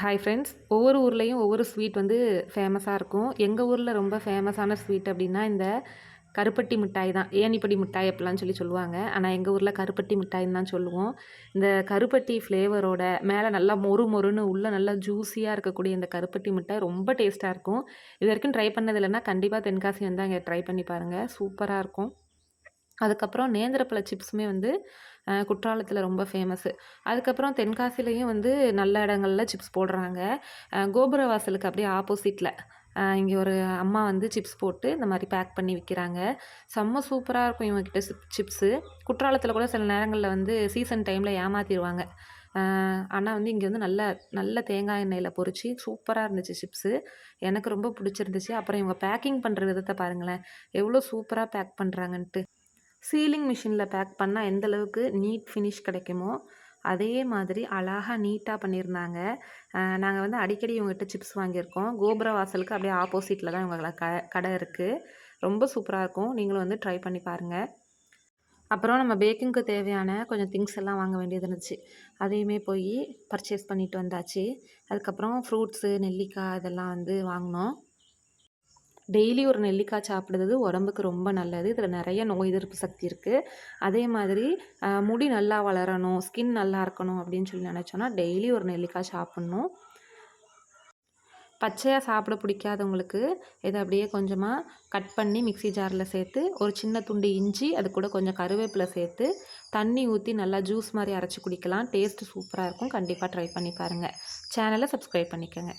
Hi friends ஒவ்வொரு ஊர்லேயும் ஒவ்வொரு ஸ்வீட் வந்து ஃபேமஸாக இருக்கும். எங்கள் ஊரில் ரொம்ப ஃபேமஸான ஸ்வீட் அப்படின்னா இந்த கருப்பட்டி மிட்டாய் தான். ஏனிப்படி மிட்டாய் அப்படிலாம் சொல்லி சொல்லுவாங்க. ஆனால் எங்கள் ஊரில் கருப்பட்டி மிட்டாய்ன்னு தான் சொல்லுவோம். இந்த கருப்பட்டி ஃப்ளேவரோட மேலே நல்லா மொறு மொறுன்னு உள்ளே நல்லா ஜூஸியாக இருக்கக்கூடிய இந்த கருப்பட்டி மிட்டாய் ரொம்ப டேஸ்ட்டாக இருக்கும். இது வரைக்கும் ட்ரை பண்ணது இல்லைன்னா கண்டிப்பாக தென்காசி வந்து அங்கே ட்ரை பண்ணி பாருங்கள் சூப்பராக இருக்கும். அதுக்கப்புறம் நேந்திரப்பழ சிப்ஸுமே வந்து குற்றாலத்தில் ரொம்ப ஃபேமஸ்ஸு அதுக்கப்புறம் தென்காசிலையும் வந்து நல்ல இடங்கள்ல சிப்ஸ் போடுறாங்க. கோபுர வாசலுக்கு அப்படியே ஆப்போசிட்டில் இங்கே ஒரு அம்மா வந்து சிப்ஸ் போட்டு இந்த மாதிரி பேக் பண்ணி விற்கிறாங்க செம்ம சூப்பராக இருக்கும் இவங்கக்கிட்ட சிப் சிப்ஸு குற்றாலத்தில் கூட சில நேரங்களில் வந்து சீசன் டைமில் ஏமாற்றிடுவாங்க ஆனால் வந்து இங்கே வந்து நல்ல நல்ல தேங்காய் எண்ணெயில் பொறிச்சு சூப்பராக இருந்துச்சு சிப்ஸு எனக்கு ரொம்ப பிடிச்சிருந்துச்சு. அப்புறம் இவங்க பேக்கிங் பண்ணுற விதத்தை பாருங்களேன். எவ்வளோ சூப்பராக பேக் பண்ணுறாங்கன்ட்டு சீலிங் மிஷினில் பேக் பண்ணால் எந்த அளவுக்கு நீட் ஃபினிஷ் கிடைக்குமோ அதே மாதிரி அழகாக நீட்டாக பண்ணியிருந்தாங்க நாங்கள் வந்து அடிக்கடி இவங்ககிட்ட சிப்ஸ் வாங்கியிருக்கோம். கோபுர வாசலுக்கு அப்படியே ஆப்போசிட்டில் தான் இவங்களை க கடை இருக்குது ரொம்ப சூப்பராக இருக்கும். நீங்களும் வந்து ட்ரை பண்ணி பாருங்கள் அப்புறம் நம்ம பேக்கிங்க்கு தேவையான கொஞ்சம் திங்ஸ் எல்லாம் வாங்க வேண்டியது இருந்துச்சு. அதையுமே போய் பர்ச்சேஸ் பண்ணிட்டு வந்தாச்சு. அதுக்கப்புறம் ஃப்ரூட்ஸு நெல்லிக்காய் இதெல்லாம் வந்து வாங்கினோம். டெய்லி ஒரு நெல்லிக்காய் சாப்பிடுறது உடம்புக்கு ரொம்ப நல்லது. இதில் நிறைய நோய் எதிர்ப்பு சக்தி இருக்குது அதே மாதிரி முடி நல்லா வளரணும் ஸ்கின் நல்லா இருக்கணும் அப்படின்னு சொல்லி நினச்சோன்னா டெய்லி ஒரு நெல்லிக்காய் சாப்பிட்ணும். பச்சையாக சாப்பிட பிடிக்காதவங்களுக்கு இதை அப்படியே கொஞ்சமாக கட் பண்ணி மிக்சி ஜாரில் சேர்த்து ஒரு சின்ன துண்டு இஞ்சி அது கூட கொஞ்சம் கருவேப்பிலை சேர்த்து தண்ணி ஊற்றி நல்லா ஜூஸ் மாதிரி அரைச்சி குடிக்கலாம். டேஸ்ட்டு சூப்பராக இருக்கும். கண்டிப்பாக ட்ரை பண்ணி பாருங்கள் சேனலை சப்ஸ்கிரைப் பண்ணிக்கோங்க.